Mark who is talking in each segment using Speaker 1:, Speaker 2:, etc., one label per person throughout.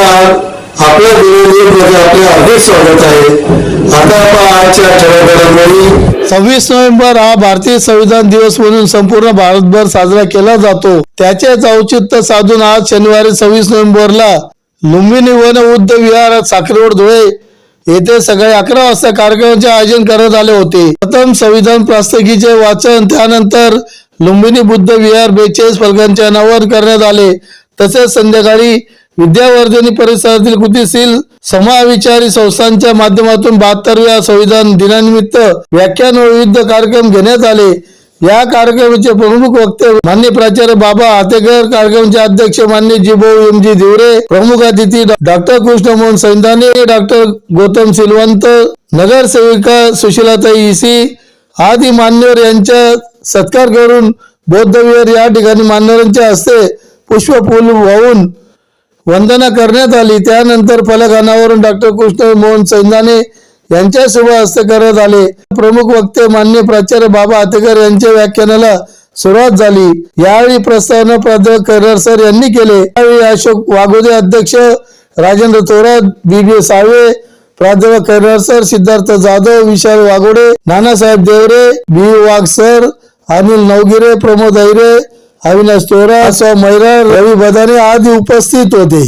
Speaker 1: नमस्कार आपल्या मध्ये म्हणजे आपले अधिक स्वागत आहे.
Speaker 2: सव्वीस नोव्हेंबर हा भारतीय संविधान दिवस म्हणून संपूर्ण भारतभर साजरा केला जातो. त्याचेच औचित्य साधून आज शनिवारी सव्वीस नोव्हेंबरला लुंबिनी वन उद्ध विहार साखरेवाड धुळे येथे सकाळी अकरा वाजता कार्यक्रमाचे आयोजन करण्यात आले होते. प्रथम संविधान प्रास्ताविकेचे वाचन त्यानंतर लुंबिनी बुद्ध विहार बेचाळीस फलकांचे अनावरण करण्यात आले. तसेच संध्याकाळी विद्यावर्धनी परिसरातील कृतीशील समाविचारी संस्थांच्या माध्यमातून बहात्तरव्या संविधान दिनानिमित्त व्याख्यान व विविध कार्यक्रम घेण्यात आले. या कार्यक्रमाचे प्रमुख वक्ते मान्य प्राचार्य बाबा हातेकर कार्यक्रमाचे अध्यक्ष मान्य जिभाऊ एम जी दिवरे प्रमुख अतिथी डॉक्टर कृष्णमोहन सैंधाने डॉक्टर गौतम सिलवंत नगरसेविका सुशीलाताई इसी आदी मान्यवर यांच्या सत्कार करून बौद्ध विहार या ठिकाणी मान्यवरांच्या हस्ते पुष्पफूल वाहून वंदना करण्यात आली. त्यानंतर फलक अनावरण डॉक्टर कृष्ण मोहन सैंदाने यांच्या शुभ हस्ते करण्यात आले. प्रमुख वक्ते मान्य प्राचार्य बाबा आतेकर यांच्या व्याख्यानाला सुरुवात झाली. यावेळी प्रस्तावना प्राध्यापक कैरार सर यांनी केले. यावेळी अशोक वाघोदे अध्यक्ष राजेंद्र थोरात बीबी बी साळवे प्राध्यापक Kairar sir Siddharth Jadhav Vishal Waghode Nanasaheb Devre B Wagh sir Anil Navgire Pramod Aire Avinash Tora सौ मैरा रवी बदाने आदी उपस्थित होते.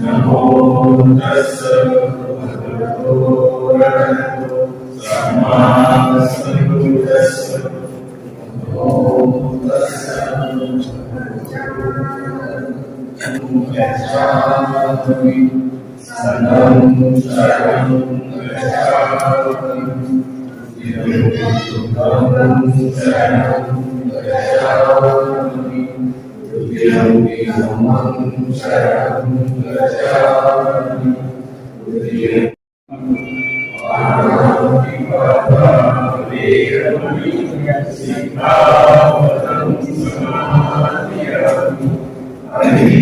Speaker 3: नमो
Speaker 4: गच्छामि सनं शरणं गच्छामि योगिनं शरणं गच्छामि योगिनं शरणं गच्छामि आरोग्यं पापा वेदमि सिद्धावता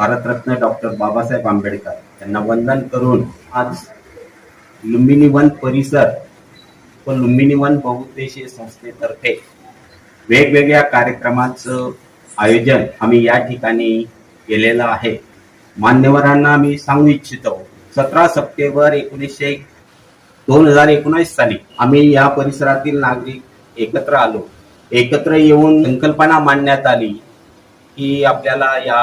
Speaker 3: भारतरत्न डॉक्टर बाबासाहेब आंबेडकर यांना वंदन करून आज लुंबिनी वन परिसर व लुंबिनी वन बहुउद्देशीय संस्थेतर्फे वेगवेगळ्या कार्यक्रमाचं आयोजन आम्ही या ठिकाणी केलेलं आहे. मान्यवरांना आम्ही सांगू इच्छितो सतरा सप्टेंबर एकोणीसशे दोन हजार एकोणीस साली आम्ही या परिसरातील नागरिक एकत्र आलो. एकत्र येऊन संकल्पना मांडण्यात आली की आपल्याला या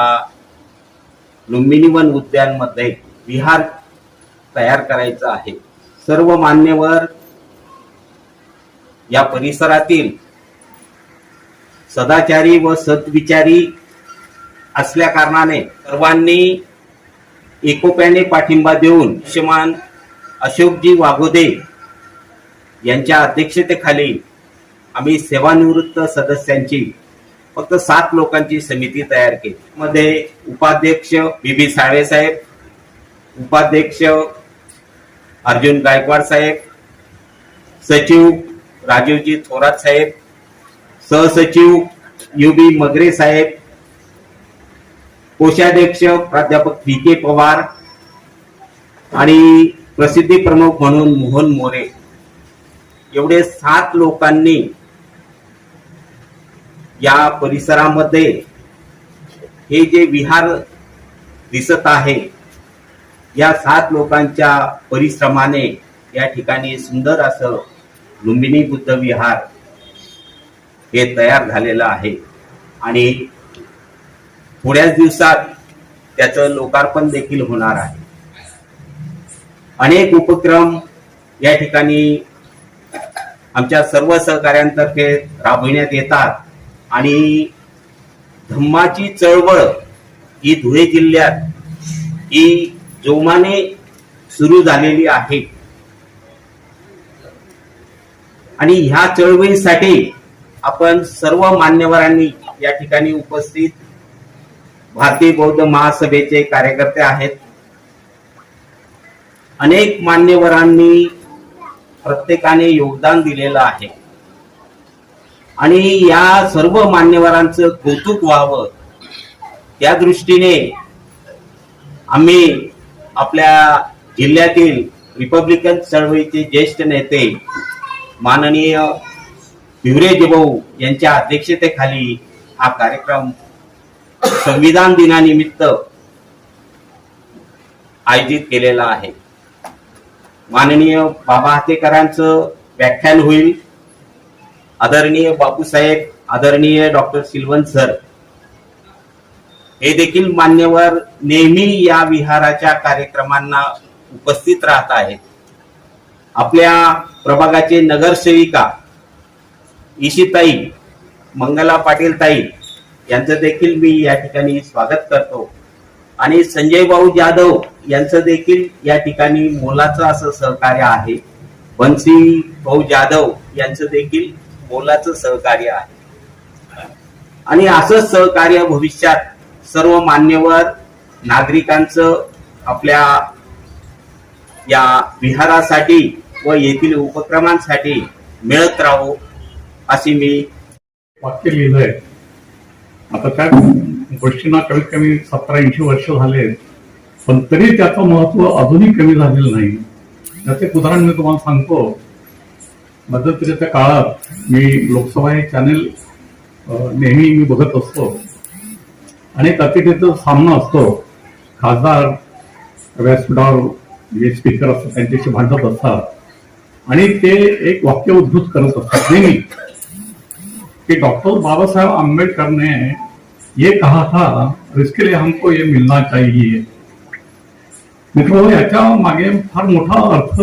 Speaker 3: लुंबिनी वन उद्यानमध्ये विहार तयार करायचा आहे. सर्व मान्यवर या परिसरातील सदाचारी व सद्विचारी असल्या कारणाने सर्वांनी एकोप्याने पाठिंबा देऊन श्रीमान अशोकजी वाघोदे यांच्या अध्यक्षतेखाली आम्ही सेवानिवृत्त सदस्यांची फक्त सात लोकांची समिती तयार केली. मध्ये उपाध्यक्ष बी बी साहेब उपाध्यक्ष अर्जुन गायकवाड साहेब सचिव राजीवजी थोरात साहेब सहसचिव यू बी मगरे साहेब कोषाध्यक्ष प्राध्यापक व्ही के पवार आणि प्रसिद्धी प्रमुख म्हणून मोहन मोरे. एवढे सात लोकांनी या परिसरामध्ये हे जे विहार दिसत आहे या सात लोकांच्या परिश्रमाने या ठिकाणी सुंदर असं लुंबिनी बुद्ध विहार हे तयार झालेलं आहे. आणि थोड्याच दिवसात त्याचं लोकार्पण देखील होणार आहे. अनेक उपक्रम या ठिकाणी आमच्या सर्व सहकाऱ्यांतर्फे राबविण्यात येतात. आणि धम्माची चळवळ ही धुळे जिल्ह्यात ही जोमाने सुरू झालेली आहे. आणि ह्या चळवळीसाठी आपण सर्व मान्यवरांनी या ठिकाणी उपस्थित भारतीय बौद्ध महासभेचे कार्यकर्ते आहेत. अनेक मान्यवरांनी प्रत्येकाने योगदान दिलेलं आहे. आणि या सर्व मान्यवरांचं कौतुक व्हावं. त्या दृष्टीने आम्ही आपल्या जिल्ह्यातील रिपब्लिकन चळवळीचे ज्येष्ठ नेते माननीय भिवरे भाऊ यांच्या अध्यक्षतेखाली हा कार्यक्रम संविधान दिनानिमित्त आयोजित केलेला आहे. माननीय बाबा हातेकरांचं व्याख्यान होईल. आदरणीय बापूसाहेब आदरणीय डॉक्टर सिल्वन सर हे देखील मान्यवर नेहमी या विहाराच्या कार्यक्रमांना उपस्थित राहत आहेत. आपल्या प्रभागाचे नगरसेविका ईशिताई मंगला पाटील ताई यांचं देखील मी या ठिकाणी स्वागत करतो. आणि संजय भाऊ जाधव यांचं देखील या ठिकाणी मोलाचं असं सहकार्य आहे. बन्सी भाऊ जाधव यांचं देखील मोलाचं सहकार्य आहे. आणि असंच सहकार्य भविष्यात सर्व मान्यवर नागरिकांचं आपल्या या विहारासाठी व येथील उपक्रमांसाठी मिळत राहो अशी मी
Speaker 5: वाक्य लिहिलंय. आता त्या गोष्टींना कमीत कमी सतरा ऐंशी वर्ष झाले पण तरी त्याचं महत्त्व अजूनही कमी झालेलं नाही. त्याचे उदाहरण मी तुम्हाला सांगतो. मध्यंतरीच्या काळात मी लोकसभा हे चॅनेल नेहमी मी बघत असतो. आणि अतिथीचा सामना असतो खासदार व्यासपीठावर जे स्पीकर असतात त्यांच्याशी भांडत असतात. आणि ते एक वाक्य उद्धृत करत असतात. नेहमी. की डॉक्टर बाबासाहेब आंबेडकरने ने ये कहा था इसके लिए हमको ये मिलना चाहिए. मित्र याच्या मागे फार मोठा अर्थ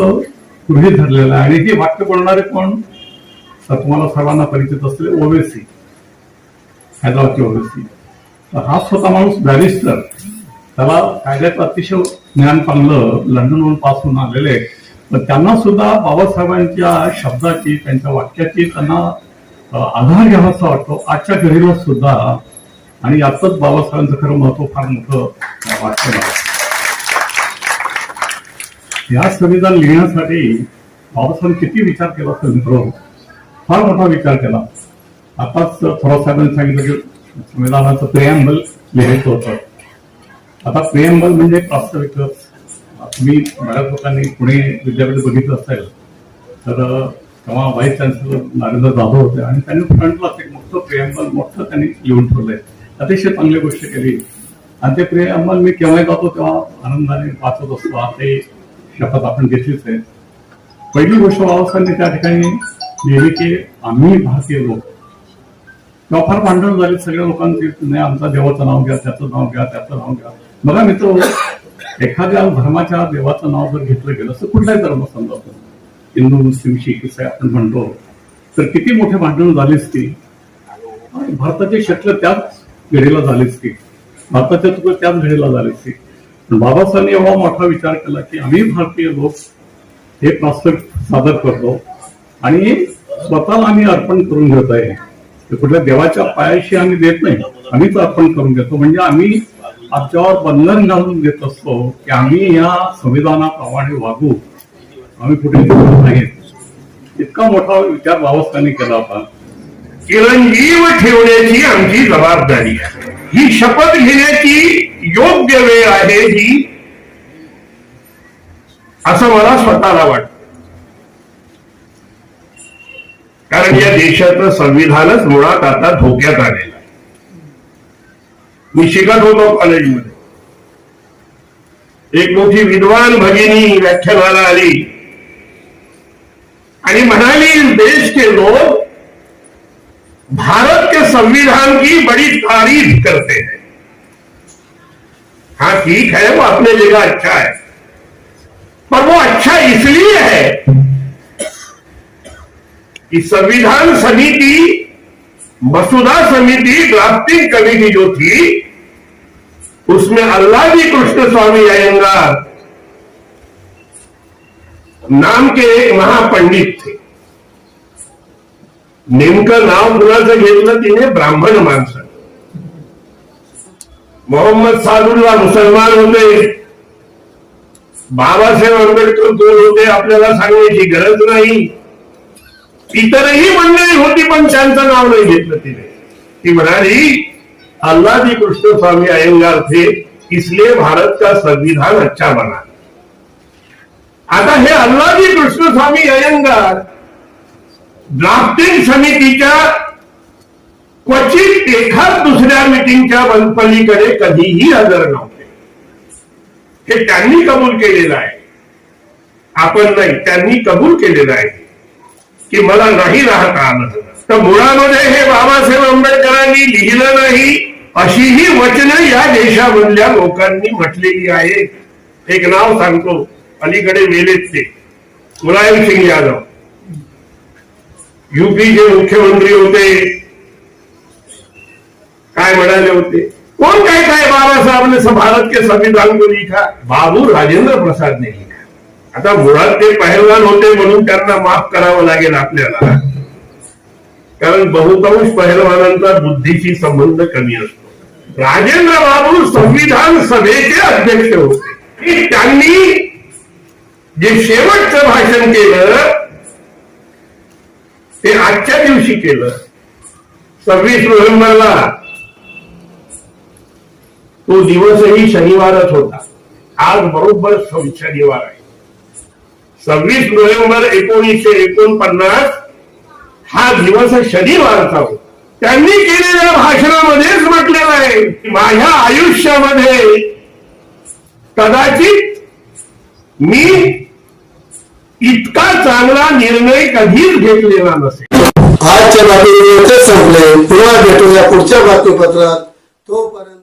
Speaker 5: गृहित धरलेलं आहे. आणि हे वाक्य बोलणारे कोण? तर तुम्हाला सर्वांना परिचित असलेले ओवेसी हैदराबादचे ओवेसी तर हा स्वतः माणूस बॅरिस्टर. त्याला कायद्याचं अतिशय ज्ञान चांगलं लंडनवरून पास होऊन आलेले पण त्यांना सुद्धा बाबासाहेबांच्या शब्दाची त्यांच्या वाक्याची त्यांना आधार घ्यावा असा वाटतो. आजच्या घडीला सुद्धा. आणि यातच बाबासाहेबांचं खरं महत्त्व फार मोठं वाटतं ह्या या संविधान लिहिण्यासाठी बाबासाहेब किती विचार केला असतो मित्र फार मोठा विचार केला. आताच थोरात साहेबांनी सांगितलं की संविधानाचं प्रियांबल लिहायचं होतं. आता प्रियांबल म्हणजे एक तुम्ही बऱ्याच लोकांनी पुणे विद्यापीठ बघितलं असेल तर तेव्हा व्हाईस चान्सलर नरेंद्र जाधव होते आणि त्यांनी फ्रंटला एक मोठं प्रियांबल मोठं त्यांनी लिहून ठेवलंय. अतिशय चांगली गोष्ट केली. आणि ते प्रियांबल मी केव्हाही जातो तेव्हा आनंदाने वाचत असतो. ते शपथ आपण घेतलीच आहे. पहिली गोष्ट बाबासाहेबांनी त्या ठिकाणी लिहिली की आम्ही भारतीय लोक. तेव्हा फार भांडण झाली. सगळ्या लोकांची नाही आमचा देवाचं नाव घ्या त्याचं नाव घ्या त्याचं नाव घ्या. बघा मित्र एखाद्या धर्माच्या देवाचं नाव जर घेतलं गेलं तर कुठलाही धर्म समजा हिंदू मुस्लिम शीख इसाई आपण म्हणतो. तर किती मोठे भांडण झालीच ती. आणि भारताची शक्ल त्याच घडीला झालीच ती. भारताच्या तुकडे त्याच घडीला झालीच ती. बाबासाहेबांनी एवढा मोठा विचार केला की आम्ही भारतीय लोक हे प्रास्ताविक सादर करतो आणि स्वतःला आम्ही अर्पण करून घेत आहे. कुठल्या देवाच्या पायाशी आम्ही देत नाही आम्हीच अर्पण करून घेतो. म्हणजे आम्ही आमच्यावर बंधन घालून देत असतो की आम्ही या संविधानाप्रमाणे वागू. आम्ही कुठे बोलत नाहीत इतका मोठा विचार बाबासाहेबांनी केला होता.
Speaker 4: चिरंजीव ठेवण्याची आमची जबाबदारी आहे. ही शपथ घेण्याची योग्य वेळ आहे ही असं मला स्वतःला वाटतं. कारण या देशाचं संविधानच मुळात आता धोक्यात आलेलं मी शिकत होतो कॉलेजमध्ये. एक मोठी विद्वान भगिनी व्याख्यानाला आली. आणि म्हणाली देश के लोक भारत के संविधान की बड़ी तारीफ़ करते हैं। हाँ ठीक है, वो अपने जगह अच्छा है। पर वो अच्छा इसलिए है कि संविधान समिति, मसुदा समिति ड्राफ्टिंग कमेटी जो थी, उसमें अल्लाह जी कृष्ण स्वामी अयंगार नाम के एक महापंडित थे। नेमकं नाव कुणाचं घेतलं तिने? ब्राह्मण माणसं. मोहम्मद सादुल्ला मुसलमान होते. बाबासाहेब आंबेडकर कोण होते आपल्याला सांगण्याची गरज नाही. इतरही मंडळी होती पण त्यांचं नाव नाही घेतलं तिने. ती म्हणाली अल्लादी कृष्ण स्वामी अयंगार थे इसलिए भारत का संविधान अच्छा बना. आता हे अल्लादी कृष्ण स्वामी अयंगार ड्राफ्टिंग समितीच्या क्वचित एखाद दुसऱ्या मिटिंगच्या पलीकडे कधीही हजर नव्हते. हे त्यांनी कबूल केलेलं आहे. आपण नाही त्यांनी कबूल केलेलं आहे. की मला नाही राहता आलं. तर मुळामध्ये हे बाबासाहेब आंबेडकरांनी लिहिलं नाही अशीही वचनं या देशामधल्या लोकांनी म्हटलेली आहेत. एक नाव सांगतो अलीकडे मेलेत ते मुलायम सिंग यादव. युपीचे मुख्यमंत्री होते. काय म्हणाले होते? कोण काय काय बाबा साहब ने भारत के संविधान को लिखा बाबू राजेंद्र प्रसाद ने लिखा आता मुळात ते पहलवान होते म्हणून त्यांना माफ करावं लागेल आपल्याला. कारण बहुतांश पहलवानांचा बुद्धीशी संबंध कमी असतो. राजेंद्र बाबू संविधान सभेचे अध्यक्ष होते. त्यांनी जे शेवटचं भाषण केलं ते आजच्या दिवशी केलं. सव्वीस नोव्हेंबरला तो दिवसही शनिवारच होता. आज बरोबर शनिवार आहे. सव्वीस नोव्हेंबर एकोणीसशे एकोणपन्नास हा दिवस शनिवारचा होता. त्यांनी केलेल्या भाषणामध्येच म्हटलेलं आहे की माझ्या आयुष्यामध्ये कदाचित मी इतका चांगला निर्णय कधीच घेतलेला नसेल.
Speaker 1: आजच्या बातमीचे संपले. पुन्हा भेटूया पुढच्या बातमीपत्रात. तोपर्यंत